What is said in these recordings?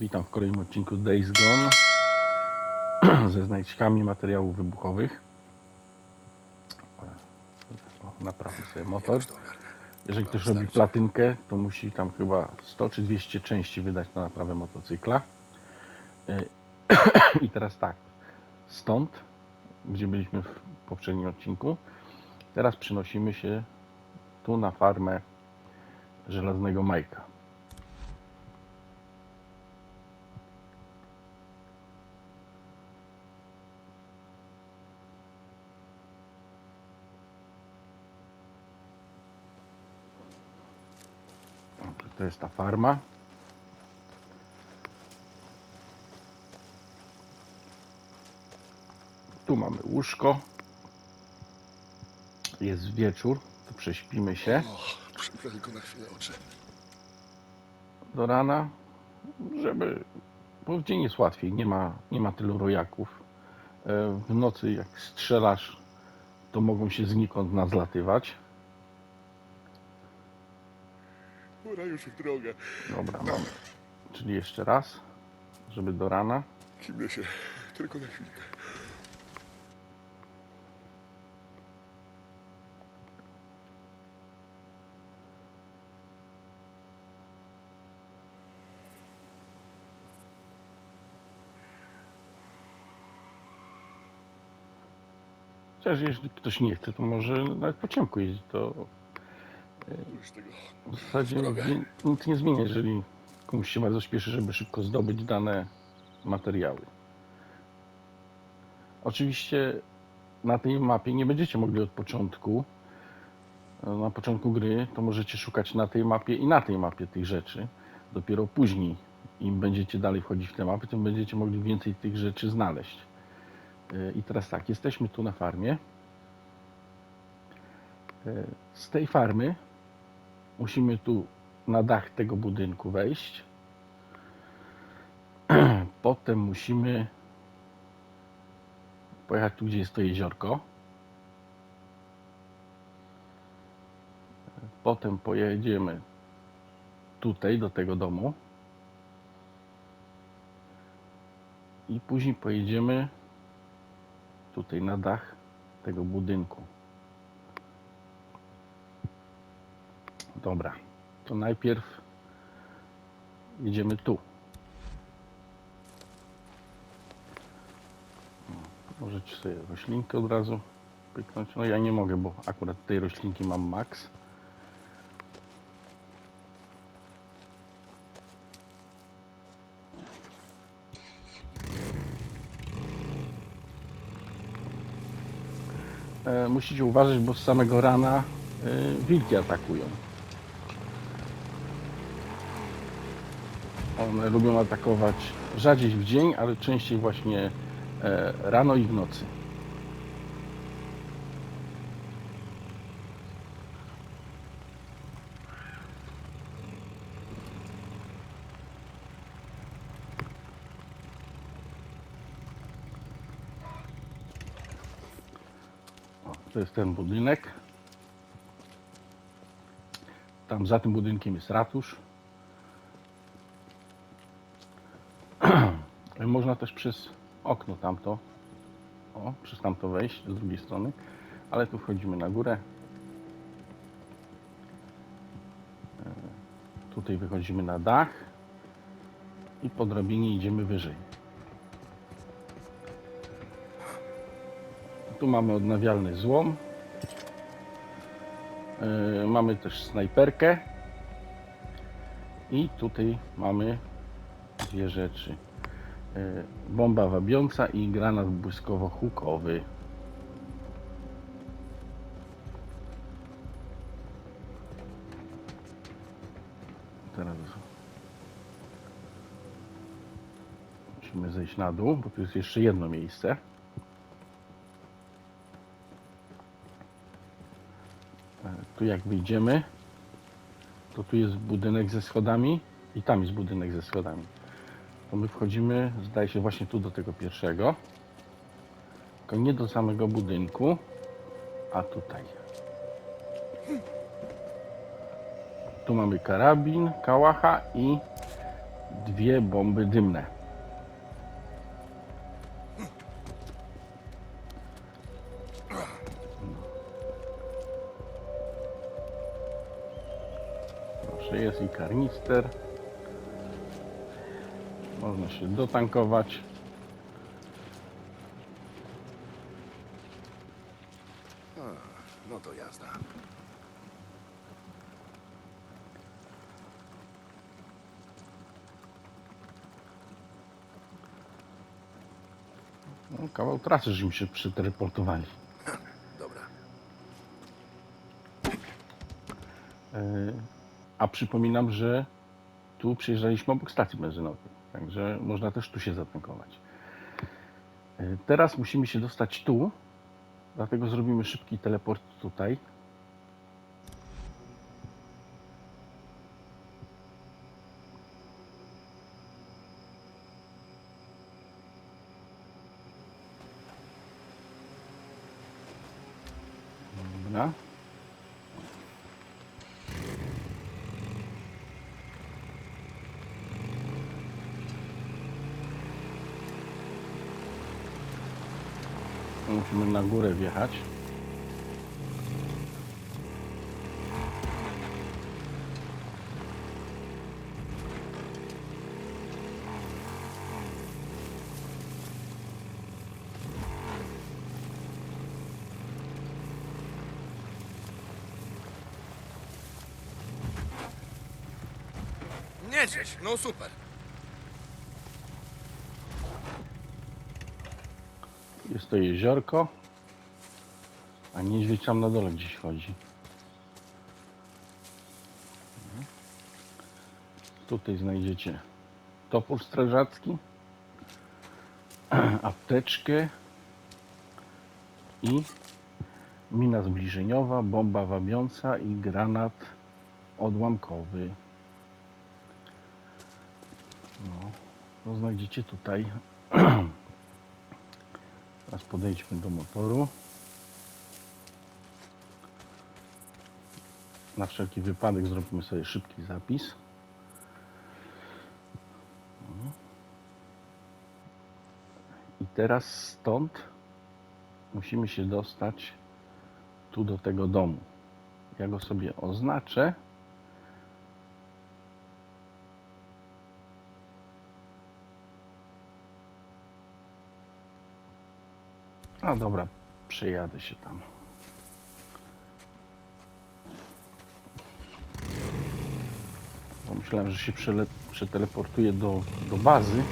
Witam w kolejnym odcinku Days Gone ze znajdźkami materiałów wybuchowych. O, Naprawmy sobie motor. Jeżeli ktoś robi platynkę, to musi tam chyba 100 czy 200 części wydać na naprawę motocykla. I teraz tak, stąd, gdzie byliśmy w poprzednim odcinku, teraz przenosimy się tu na farmę żelaznego Majka. To jest ta farma. Tu mamy łóżko. Jest wieczór, to prześpimy się O, na chwilę oczy. do rana, żeby. Bo w dzień jest łatwiej, nie ma, nie ma tylu rojaków. E, W nocy, jak strzelasz, to mogą się znikąd nazlatywać. Już w drogę. Dobra, mamy. Czyli jeszcze raz, żeby do rana. Kimnę się tylko na chwilkę. Chociaż jeśli ktoś nie chce, to może nawet po ciemku jeździć. To. W zasadzie nic nie zmienia, jeżeli komuś się bardzo śpieszy, żeby szybko zdobyć dane materiały. Oczywiście na tej mapie nie będziecie mogli od początku. Na początku gry to możecie szukać na tej mapie i na tej mapie tych rzeczy. Dopiero później, im będziecie dalej wchodzić w te mapy, tym będziecie mogli więcej tych rzeczy znaleźć. Yy, I teraz tak, jesteśmy tu na farmie. Yy, Z tej farmy musimy tu na dach tego budynku wejść. Potem musimy pojechać tu, gdzie jest to jeziorko. Potem pojedziemy tutaj, do tego domu. I później pojedziemy tutaj na dach tego budynku. Dobra, to najpierw jedziemy tu. Możecie sobie roślinkę od razu pyknąć. No ja nie mogę, bo akurat tej roślinki mam max. E, musicie uważać, bo z samego rana e, wilki atakują. One lubią atakować rzadziej w dzień, ale częściej właśnie e, rano i w nocy. To jest ten budynek. Tam za tym budynkiem jest ratusz. Można też przez okno tamto, o, przez tamto wejść z drugiej strony, ale tu wchodzimy na górę. E, Tutaj wychodzimy na dach i po drabinie idziemy wyżej. Tu mamy odnawialny złom. E, Mamy też snajperkę. I tutaj mamy dwie rzeczy. E, Bomba wabiąca i granat błyskowo-hukowy. Teraz musimy zejść na dół, bo tu jest jeszcze jedno miejsce. E, Tu jak wyjdziemy, to tu jest budynek ze schodami i tam jest budynek ze schodami. To my wchodzimy, zdaje się, właśnie tu do tego pierwszego. Tylko nie do samego budynku, a tutaj. Tu mamy karabin, kałacha i dwie bomby dymne. Proszę, jest i karnister. Można się dotankować. No to jazda. No, kawał trasy, żeśmy się przeteleportowali. Dobra. E, A przypominam, że tu przyjeżdżaliśmy obok stacji benzynowej, także można też tu się zatankować. E, Teraz musimy się dostać tu, dlatego zrobimy szybki teleport tutaj. Dobra. Musimy na górę wjechać. Niedźwiedź, no super. Jest to jeziorko, a niedźwiedź tam na dole gdzieś chodzi. Tutaj znajdziecie topór strażacki, apteczkę i mina zbliżeniowa, bomba wabiąca i granat odłamkowy. No, to znajdziecie tutaj. Teraz podejdźmy do motoru. Na wszelki wypadek zrobimy sobie szybki zapis. I teraz stąd musimy się dostać tu do tego domu. Ja go sobie oznaczę. A dobra, przejadę się tam. Bo myślałem, że się przeteleportuję do, do bazy,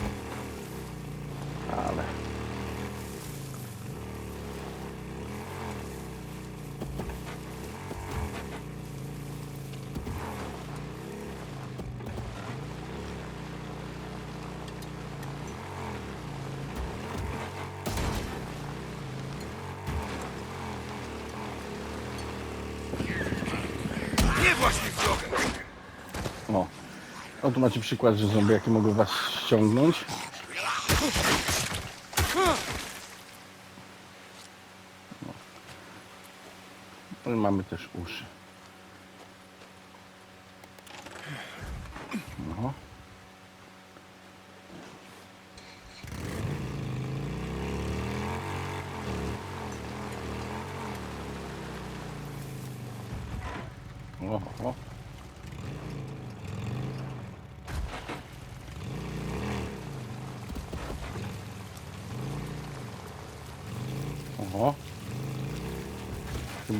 tu macie przykład, że zombiaki mogą was ściągnąć. No. No i mamy też uszy. No. O, o.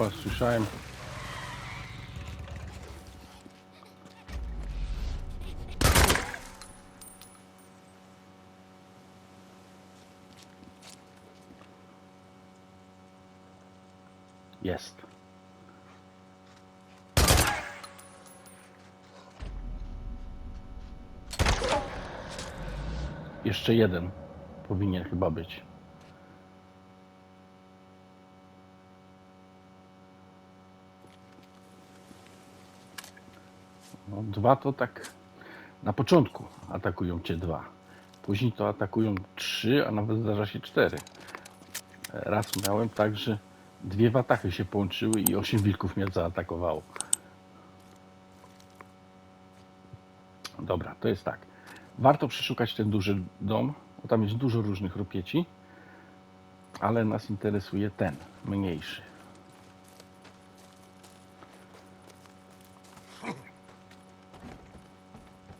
Chyba słyszałem. Jest. Jeszcze jeden powinien chyba być. No, dwa to tak na początku atakują cię dwa. Później to atakują trzy, a nawet zdarza się cztery. Raz miałem tak, że dwie watachy się połączyły i osiem wilków mnie zaatakowało. Dobra, to jest tak. Warto przeszukać ten duży dom, bo tam jest dużo różnych rupieci, ale nas interesuje ten, mniejszy.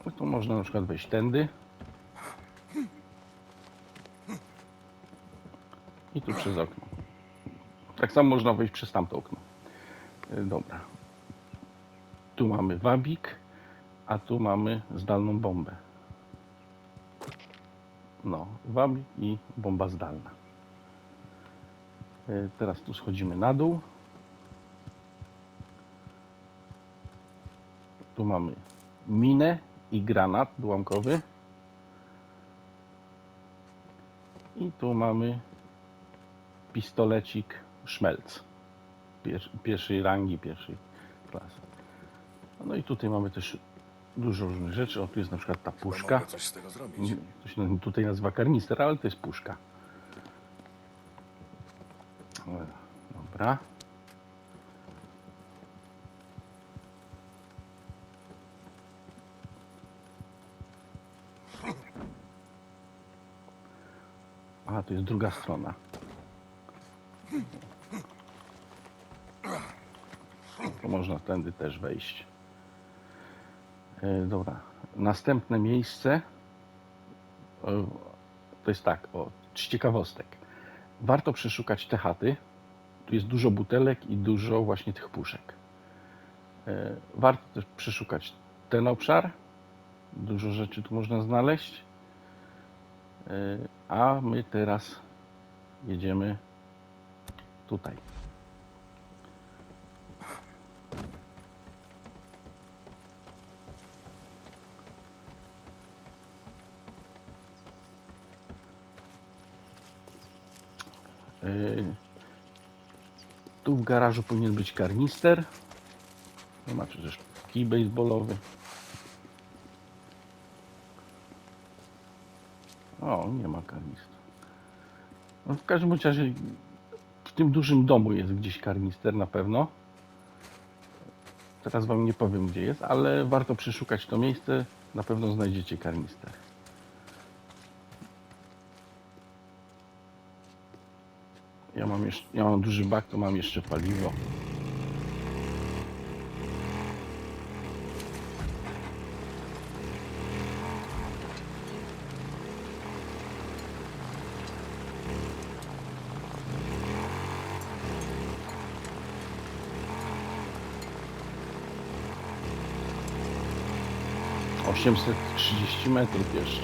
No tu można na przykład wejść tędy. I tu przez okno. Tak samo można wejść przez tamto okno. Y, Dobra. Tu mamy wabik, a tu mamy zdalną bombę. No, wabik i bomba zdalna. Y, Teraz tu schodzimy na dół. Tu mamy minę i granat ułamkowy. I tu mamy pistolecik szmelc. Pier, pierwszej rangi, pierwszej klasy. No i tutaj mamy też dużo różnych rzeczy. O, tu jest na przykład ta puszka. mogę coś z tego zrobić. To się tutaj nazywa karnister, ale to jest puszka. Dobra. A, to jest druga strona. To można tędy też wejść. E, dobra. Następne miejsce o, to jest tak, o, z ciekawostek. Warto przeszukać te chaty. Tu jest dużo butelek i dużo właśnie tych puszek. E, Warto też przeszukać ten obszar. Dużo rzeczy tu można znaleźć. E, A my teraz jedziemy tutaj. Yy, Tu w garażu powinien być karnister. Ma przecież kij baseballowy. O, nie ma karnistra. No w każdym razie w tym dużym domu jest gdzieś karnister na pewno. Teraz wam nie powiem gdzie jest, ale warto przeszukać to miejsce. Na pewno znajdziecie karnister. Ja mam, jeszcze, ja mam duży bak, to mam jeszcze paliwo. Osiemset trzydzieści metrów jeszcze.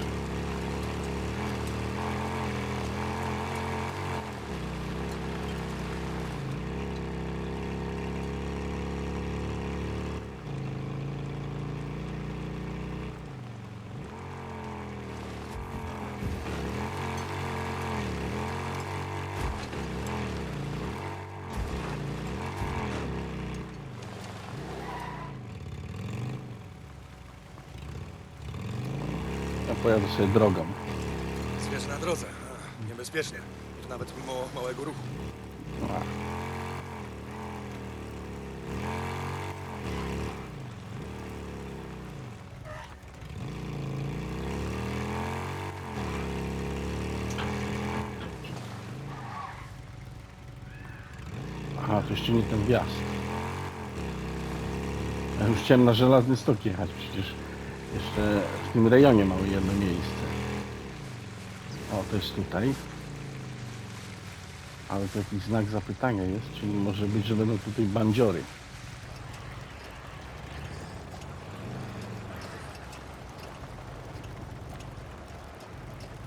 Pojadę sobie drogą. Zwierz na drodze. A, niebezpiecznie. Nawet mimo małego ruchu. Aha, to jeszcze nie ten wjazd. Ja już chciałem na żelazny stok jechać, przecież jeszcze w tym rejonie mamy jedno miejsce. O, to jest tutaj. Ale to jakiś znak zapytania jest, czyli może być, że będą tutaj bandziory.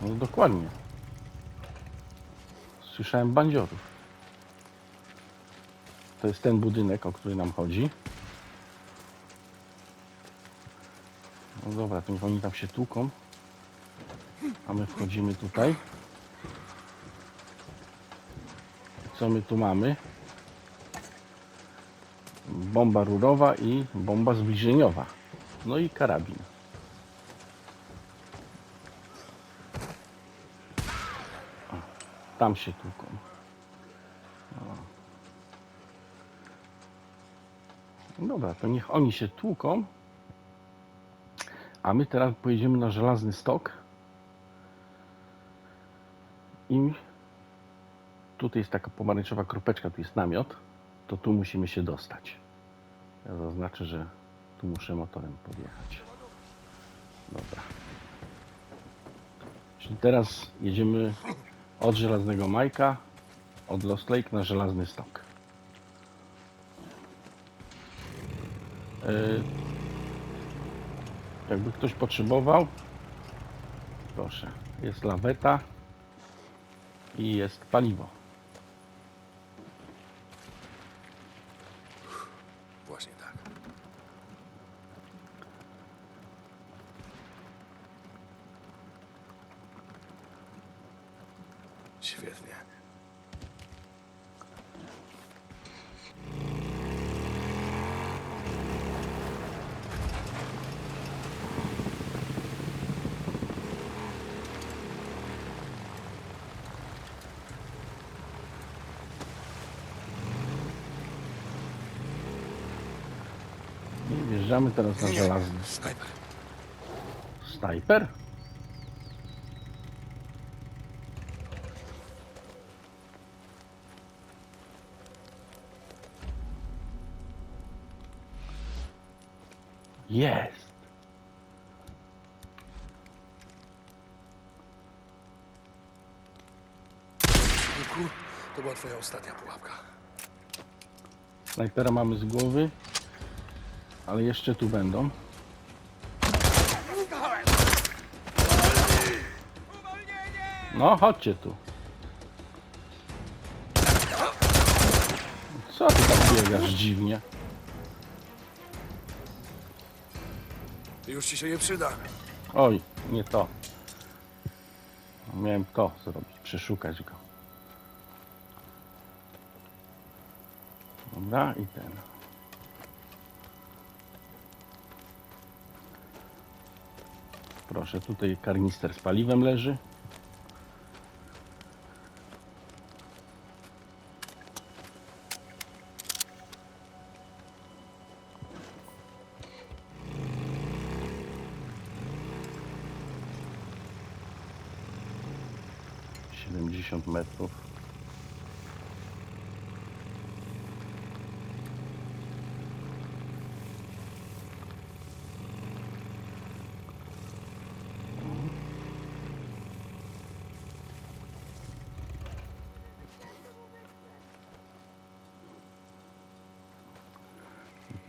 No dokładnie. Słyszałem bandziorów. To jest ten budynek, o który nam chodzi. No dobra, to niech oni tam się tłuką. A my wchodzimy tutaj. Co my tu mamy? Bomba rurowa i bomba zbliżeniowa. No i karabin. O, tam się tłuką. No Dobra, to niech oni się tłuką. A my teraz pojedziemy na żelazny stok. I tutaj jest taka pomarańczowa kropeczka, tu jest namiot. To tu musimy się dostać. Ja zaznaczę, że tu muszę motorem podjechać. Dobra. Czyli teraz jedziemy od żelaznego Majka, od Lost Lake na żelazny stok. Yy, jakby ktoś potrzebował, proszę, jest laweta i jest paliwo. Właśnie tak. Świetnie. I wjeżdżamy teraz na Nie, żelazny Snajper. snajper. Jest. To była twoja ostatnia pułapka. Snajpera mamy z głowy, ale jeszcze tu będą. No, chodźcie tu. Co ty tak biegasz dziwnie? Już ci się nie przyda. Oj, nie to. Miałem to zrobić, przeszukać go. Dobra, i ten. Proszę, tutaj karnister z paliwem leży. Siedemdziesiąt metrów.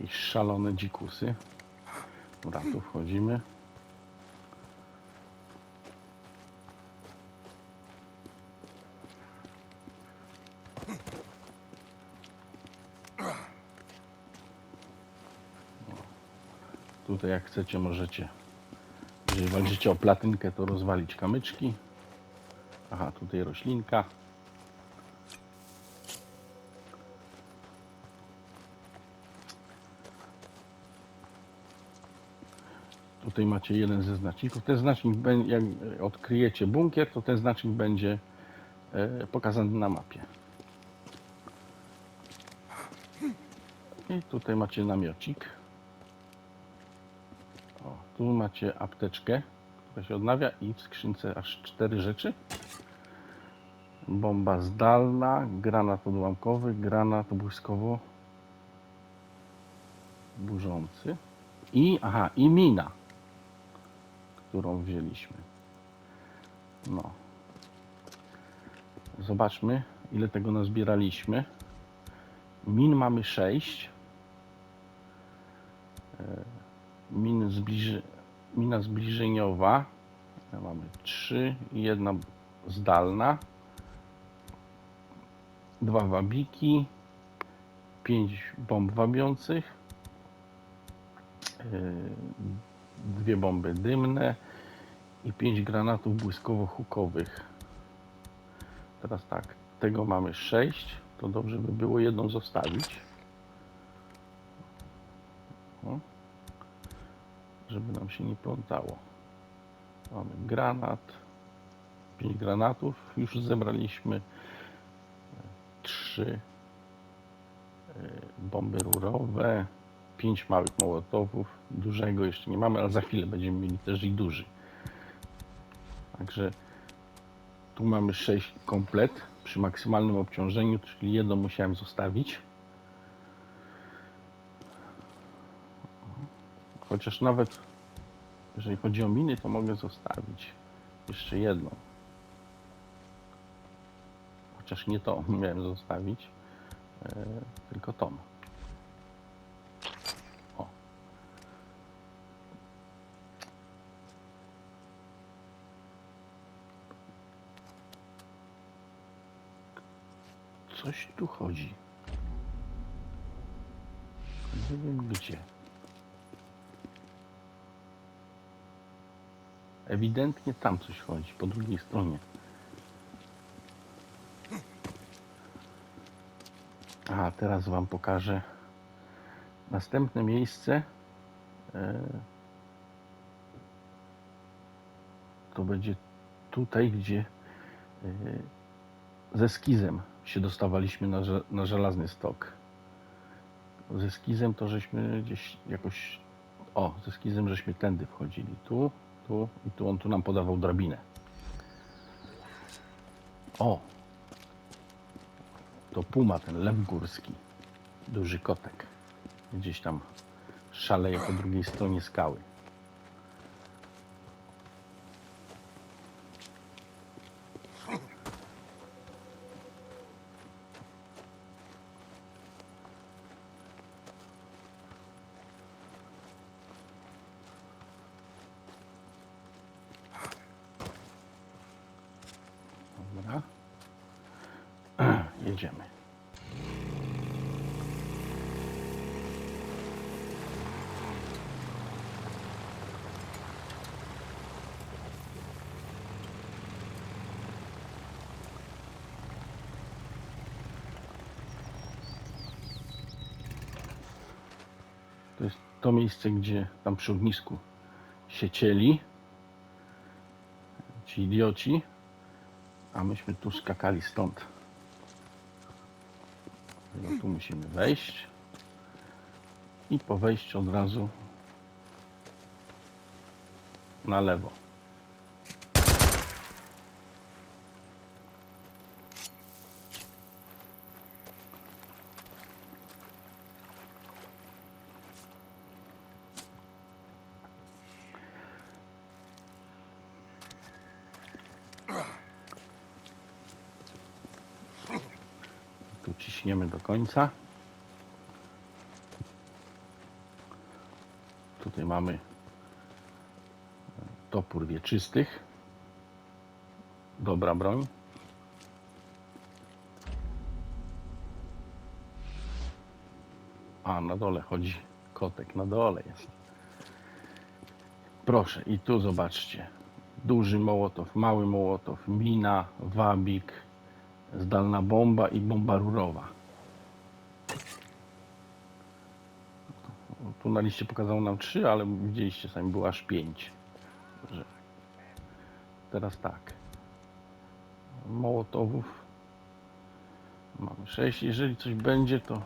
Jakieś szalone dzikusy. Dobra, tu wchodzimy. Tutaj jak chcecie możecie, jeżeli walczycie o platynkę, to rozwalić kamyczki. Aha, tutaj roślinka. Tutaj macie jeden ze znaczników. Ten znacznik, jak odkryjecie bunkier, to ten znacznik będzie e, pokazany na mapie. I tutaj macie namiocik. O, tu macie apteczkę, która się odnawia i w skrzynce aż cztery rzeczy. Bomba zdalna, granat odłamkowy, granat błyskowo burzący i, aha, i mina, którą wzięliśmy. No. Zobaczmy, ile tego nazbieraliśmy. Min mamy 6. Min zbliży... Mina zbliżeniowa. E, Mamy 3 i jedna zdalna. Dwa wabiki. 5 bomb wabiących. E, Dwie bomby dymne i 5 granatów błyskowo-hukowych. Teraz tak, tego mamy 6. To dobrze by było jedną zostawić. Żeby nam się nie plątało. Mamy granat. 5 granatów już zebraliśmy. 3 bomby rurowe. Pięć małych mołotowów. Dużego jeszcze nie mamy, ale za chwilę będziemy mieli też i duży. Także tu mamy 6 komplet przy maksymalnym obciążeniu, czyli jedno musiałem zostawić. Chociaż nawet jeżeli chodzi o miny, to mogę zostawić jeszcze jedną. Chociaż nie to miałem zostawić, e, tylko tą. Coś tu chodzi. Nie wiem gdzie. Ewidentnie tam coś chodzi, po drugiej stronie. A teraz Wam pokażę następne miejsce. E, To będzie tutaj, gdzie e, ze skizem się dostawaliśmy na, na żelazny stok. Ze skizem to żeśmy gdzieś jakoś. O, ze skizem żeśmy tędy wchodzili. Tu, tu i tu on tu nam podawał drabinę. O! To puma, ten lew górski. Duży kotek. Gdzieś tam szaleje po drugiej stronie skały. Dobra. Jedziemy. To jest to miejsce, gdzie tam przy ognisku się cieli ci idioci, a myśmy tu skakali stąd. No, tu musimy wejść i po wejściu od razu na lewo. Tu ciśniemy do końca. Tutaj mamy topór wieczystych. Dobra broń. A, na dole chodzi kotek, na dole jest. Proszę, i tu zobaczcie. Duży mołotow, mały mołotow, mina, wabik, zdalna bomba i bomba rurowa. Na liście pokazało nam trzy, ale widzieliście sami, było aż pięć. Że teraz tak. Mołotowów mamy sześć. Jeżeli coś będzie, to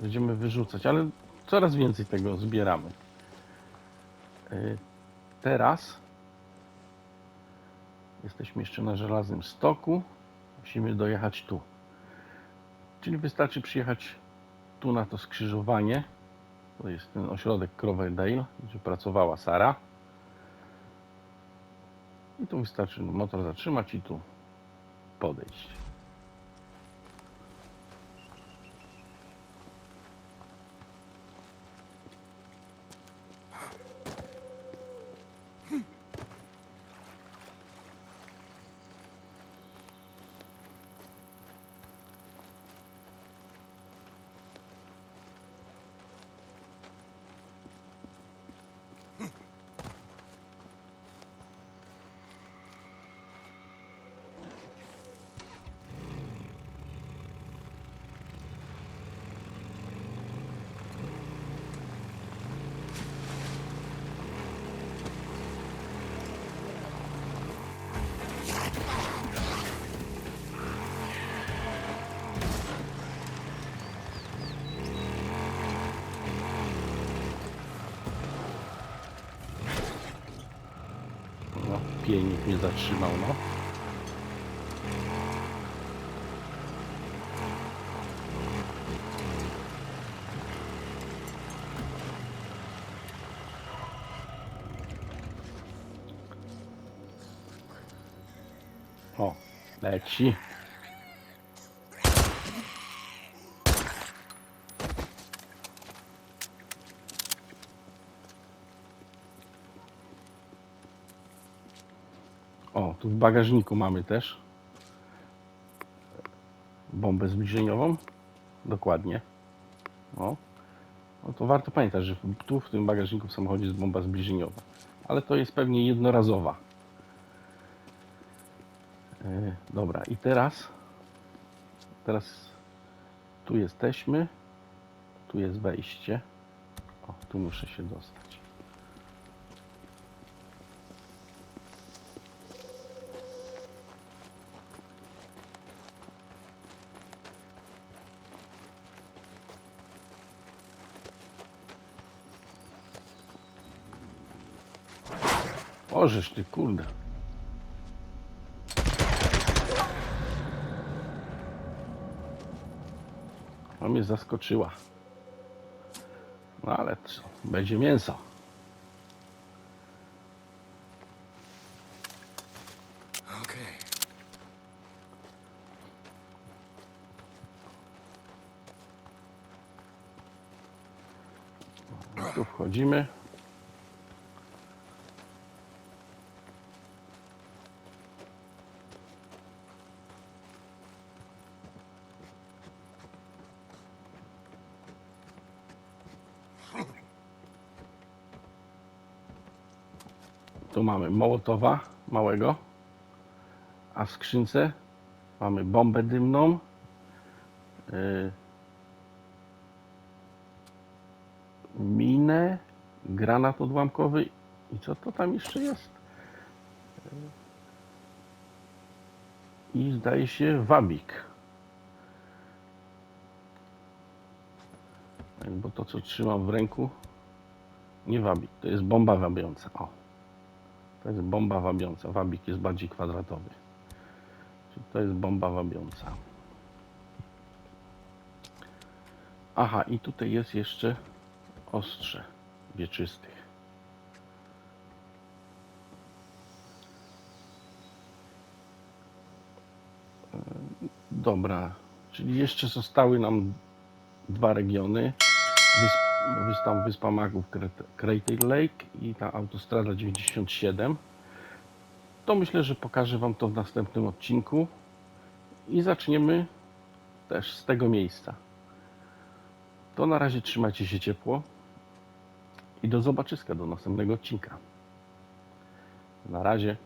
będziemy wyrzucać, ale coraz więcej tego zbieramy. Y, Teraz jesteśmy jeszcze na żelaznym stoku. Musimy dojechać tu. Czyli wystarczy przyjechać tu na to skrzyżowanie. To jest ten ośrodek Cloverdale, gdzie pracowała Sara. I tu wystarczy motor zatrzymać i tu podejść. Silnik mnie zatrzymał, no. O, leci. Bagażniku mamy też bombę zbliżeniową. Dokładnie. O. No to warto pamiętać, że tu w tym bagażniku w samochodzie jest bomba zbliżeniowa. Ale to jest pewnie jednorazowa. E, dobra, i teraz teraz tu jesteśmy. Tu jest wejście. O, tu muszę się dostać. Ożeż ty, kurde. A mnie zaskoczyła. No ale co, będzie mięso. Tu wchodzimy. Tu mamy Mołotowa małego, a w skrzynce mamy bombę dymną, yy, minę, granat odłamkowy i co to tam jeszcze jest? I zdaje się wabik. Bo to co trzymam w ręku nie wabik, to jest bomba wabiąca. O. To jest bomba wabiąca. Wabik jest bardziej kwadratowy. Czyli to jest bomba wabiąca. Aha, i tutaj jest jeszcze ostrze wieczystych. Dobra, czyli jeszcze zostały nam dwa regiony. Tam Wyspa Magów, Crat- Crater Lake i ta autostrada 97. To myślę, że pokażę Wam to w następnym odcinku i zaczniemy też z tego miejsca. To na razie trzymajcie się ciepło i do zobaczyska do następnego odcinka. Na razie.